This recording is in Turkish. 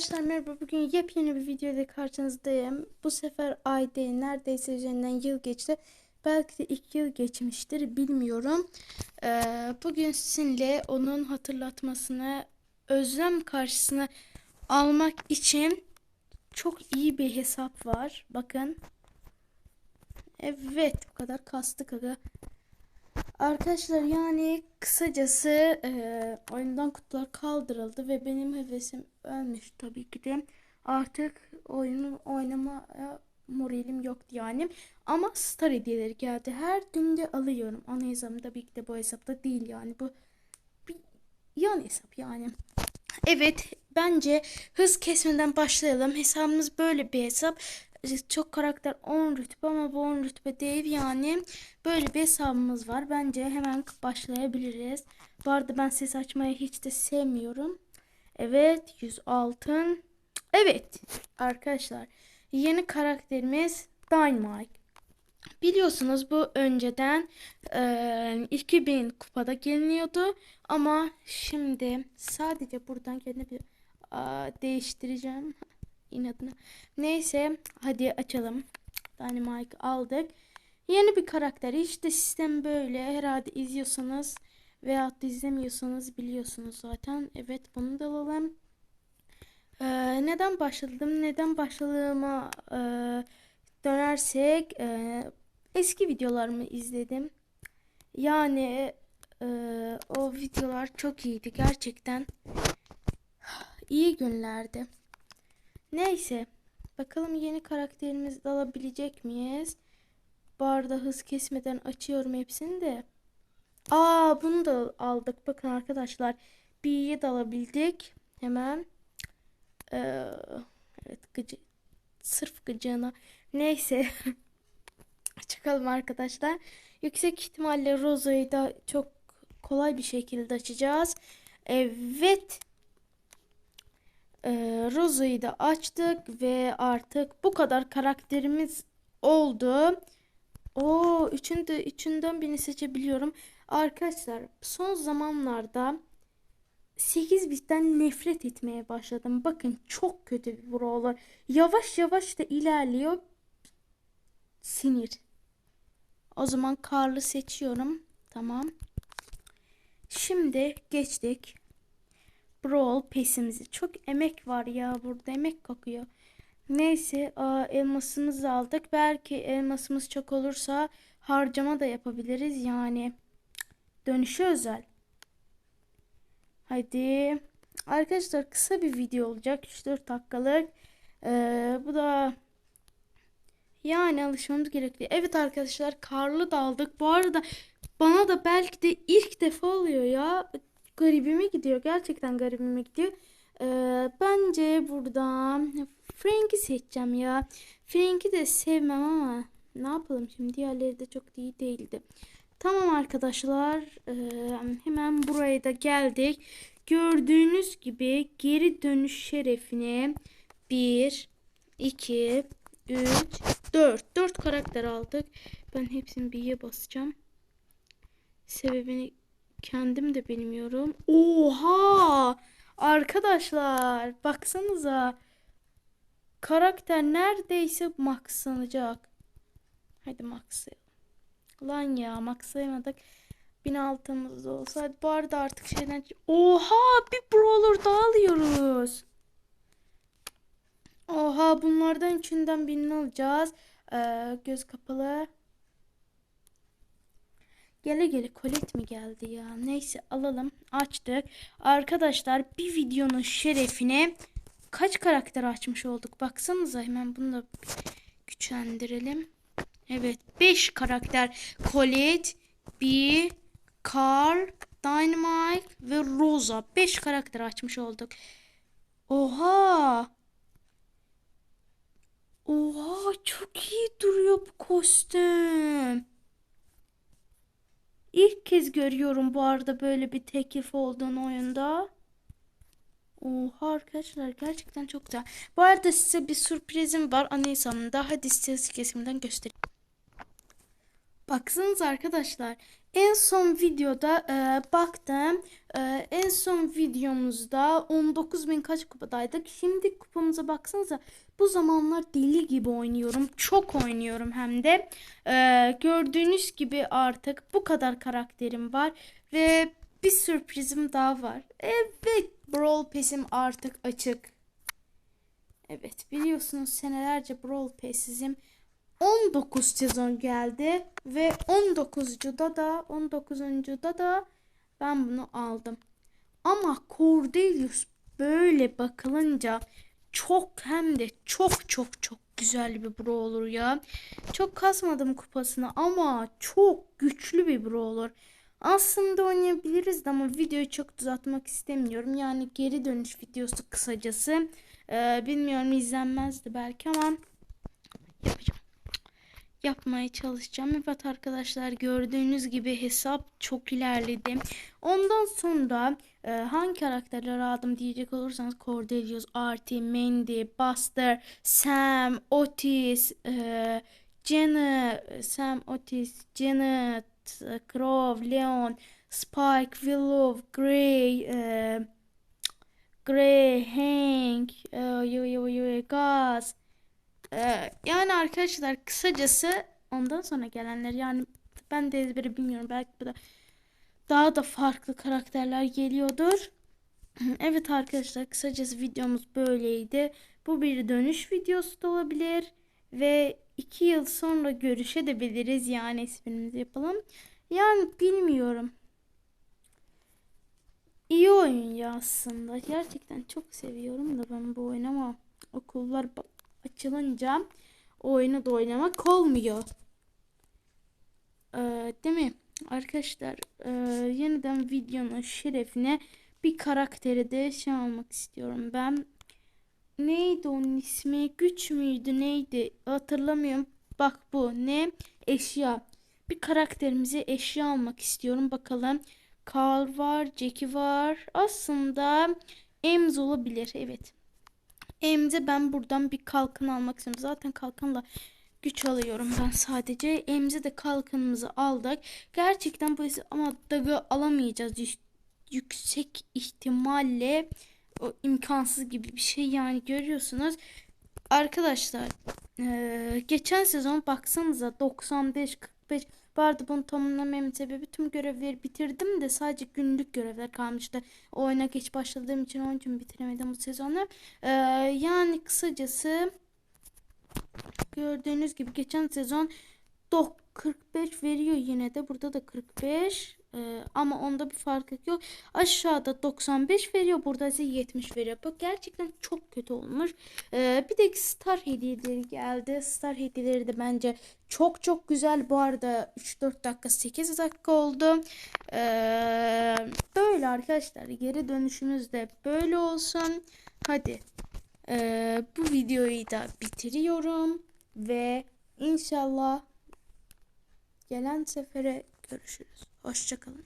Arkadaşlar merhaba bugün yepyeni bir videoda karşınızdayım. Bu sefer ay değil neredeyse üzerinden yıl geçti. Belki de iki yıl geçmiştir bilmiyorum. Ee, bugün sizinle onun hatırlatmasını özlem karşısına almak için çok iyi bir hesap var. Bakın. Evet bu kadar kastık aga. Arkadaşlar yani kısacası eee, oyundan kutular kaldırıldı ve benim hevesim ölmüş tabii ki de. Artık oyunu oynamaya moralim yoktu yani. Ama star hediyeleri geldi. Her gün de alıyorum. Ana hesabım tabii ki de bu hesapta değil yani. Bu bir yan hesap yani. Evet, bence hız kesmeden başlayalım. Hesabımız böyle bir hesap. Çok karakter 10 rütbe ama bu 10 rütbe değil yani. Böyle bir hesabımız var. Bence hemen başlayabiliriz. Bu arada ben ses açmayı hiç de sevmiyorum. Evet, 100 altın. Evet, arkadaşlar. Yeni karakterimiz Dynamite. Biliyorsunuz bu önceden eee 2000 kupada geliniyordu ama şimdi sadece buradan bir Aa, değiştireceğim inadına. Neyse hadi açalım. Dynamite aldık. Yeni bir karakter. İşte sistem böyle. Herhalde izliyorsanız veya da izlemiyorsanız biliyorsunuz zaten. Evet bunu da alalım. Ee, neden başladım? Neden başladığıma e, dönersek e, eski videolarımı izledim. Yani e, o videolar çok iyiydi gerçekten. İyi günlerdi. Neyse. Bakalım yeni karakterimizi de alabilecek miyiz? Barda hız kesmeden açıyorum hepsini de. Aa bunu da aldık. Bakın arkadaşlar. B'yi de alabildik. Hemen. Ee, evet gıcı. Sırf gıcığına. Neyse. Çıkalım arkadaşlar. Yüksek ihtimalle Rozo'yu da çok kolay bir şekilde açacağız. Evet. Ee, Rozo'yu da açtık ve artık bu kadar karakterimiz oldu. O üçünde üçünden birini seçebiliyorum. Arkadaşlar son zamanlarda 8 bitten nefret etmeye başladım. Bakın çok kötü bir brawler. Yavaş yavaş da ilerliyor. Sinir. O zaman Karl'ı seçiyorum. Tamam. Şimdi geçtik. Brawl pesimizi. Çok emek var ya burada emek kokuyor. Neyse aa, elmasımızı aldık. Belki elmasımız çok olursa harcama da yapabiliriz. Yani dönüşü özel. Hadi. Arkadaşlar kısa bir video olacak. 3-4 dakikalık. Ee, bu da yani alışmamız gerekli. Evet arkadaşlar karlı da aldık. Bu arada bana da belki de ilk defa oluyor ya. Garibime gidiyor. Gerçekten garibime gidiyor. Ee, bence burada Frank'i seçeceğim ya. Frank'i de sevmem ama ne yapalım şimdi diğerleri de çok iyi değildi. Tamam arkadaşlar ee, hemen buraya da geldik. Gördüğünüz gibi geri dönüş şerefine 1, 2, 3, 4. 4 karakter aldık. Ben hepsini bir'ye basacağım. Sebebini kendim de bilmiyorum. Oha! Arkadaşlar baksanıza. Karakter neredeyse maxlanacak. Hadi maxlayalım. Lan ya maxlayamadık. Bin altımız olsa. Hadi bu arada artık şeyden... Oha! Bir brawler daha alıyoruz. Oha bunlardan üçünden birini alacağız. Ee, göz kapalı. Gele gele kolet mi geldi ya? Neyse alalım. Açtık. Arkadaşlar bir videonun şerefine kaç karakter açmış olduk? Baksanıza hemen bunu da güçlendirelim. Evet 5 karakter. Colette, Bee, Carl, Dynamite ve Rosa. 5 karakter açmış olduk. Oha! Oha çok iyi duruyor bu kostüm. İlk kez görüyorum bu arada böyle bir teklif olduğunu oyunda. Oha arkadaşlar gerçekten çok güzel. Bu arada size bir sürprizim var ana hesabımda. Hadi size kesimden göstereyim. Baksanıza arkadaşlar En son videoda e, baktım. E, en son videomuzda 19 bin kaç kupadaydık. Şimdi kupamıza baksanıza. Bu zamanlar deli gibi oynuyorum. Çok oynuyorum hem de. E, gördüğünüz gibi artık bu kadar karakterim var. Ve bir sürprizim daha var. Evet Brawl Pass'im artık açık. Evet biliyorsunuz senelerce Brawl Pass'izim. 19 sezon geldi ve 19'da da 19'uncuda da ben bunu aldım. Ama Cordelius böyle bakılınca çok hem de çok çok çok güzel bir brawler ya. Çok kasmadım kupasını ama çok güçlü bir brawler. Aslında oynayabiliriz de ama videoyu çok uzatmak istemiyorum. Yani geri dönüş videosu kısacası. Ee, bilmiyorum izlenmezdi belki ama yapacağım yapmaya çalışacağım. Evet arkadaşlar gördüğünüz gibi hesap çok ilerledi. Ondan sonra e, hangi karakterleri aldım diyecek olursanız Cordelius, Artie, Mandy, Buster, Sam, Otis, e, Janet, Sam, Otis, Janet, e, Crow, Leon, Spike, Willow, Gray, e, Gray, Hank, e, Gaz, ee, yani arkadaşlar kısacası ondan sonra gelenler yani ben de ezberi bilmiyorum belki bu da daha da farklı karakterler geliyordur. Evet arkadaşlar kısacası videomuz böyleydi. Bu bir dönüş videosu da olabilir ve iki yıl sonra görüşebiliriz yani esprimizi yapalım. Yani bilmiyorum. İyi oyun ya aslında. Gerçekten çok seviyorum da ben bu oyunu ama okullar açılınca oyunu da oynamak olmuyor. Ee, değil mi? Arkadaşlar e, yeniden videonun şerefine bir karakteri de şey almak istiyorum ben. Neydi onun ismi? Güç müydü neydi? Hatırlamıyorum. Bak bu ne? Eşya. Bir karakterimize eşya almak istiyorum. Bakalım. Carl var, Jackie var. Aslında Ems olabilir. Evet. Emze ben buradan bir kalkan almak istiyorum. Zaten kalkanla güç alıyorum ben sadece. Emze de kalkanımızı aldık. Gerçekten bu ama dagı alamayacağız. Yüksek ihtimalle o imkansız gibi bir şey yani görüyorsunuz. Arkadaşlar ee, geçen sezon baksanıza 95 45 vardı bunu tamamlamamın sebebi tüm görevleri bitirdim de sadece günlük görevler kalmıştı. O oyuna geç başladığım için onun için bitiremedim bu sezonu. Ee, yani kısacası gördüğünüz gibi geçen sezon 45 veriyor yine de burada da 45 ee, ama onda bir fark yok. Aşağıda 95 veriyor. Burada ise 70 veriyor. Bak gerçekten çok kötü olmuş. Ee, bir de star hediyeleri geldi. Star hediyeleri de bence çok çok güzel. Bu arada 3-4 dakika 8 dakika oldu. Ee, böyle arkadaşlar. Geri dönüşümüz de böyle olsun. Hadi. Ee, bu videoyu da bitiriyorum. Ve inşallah gelen sefere görüşürüz. Hoşçakalın.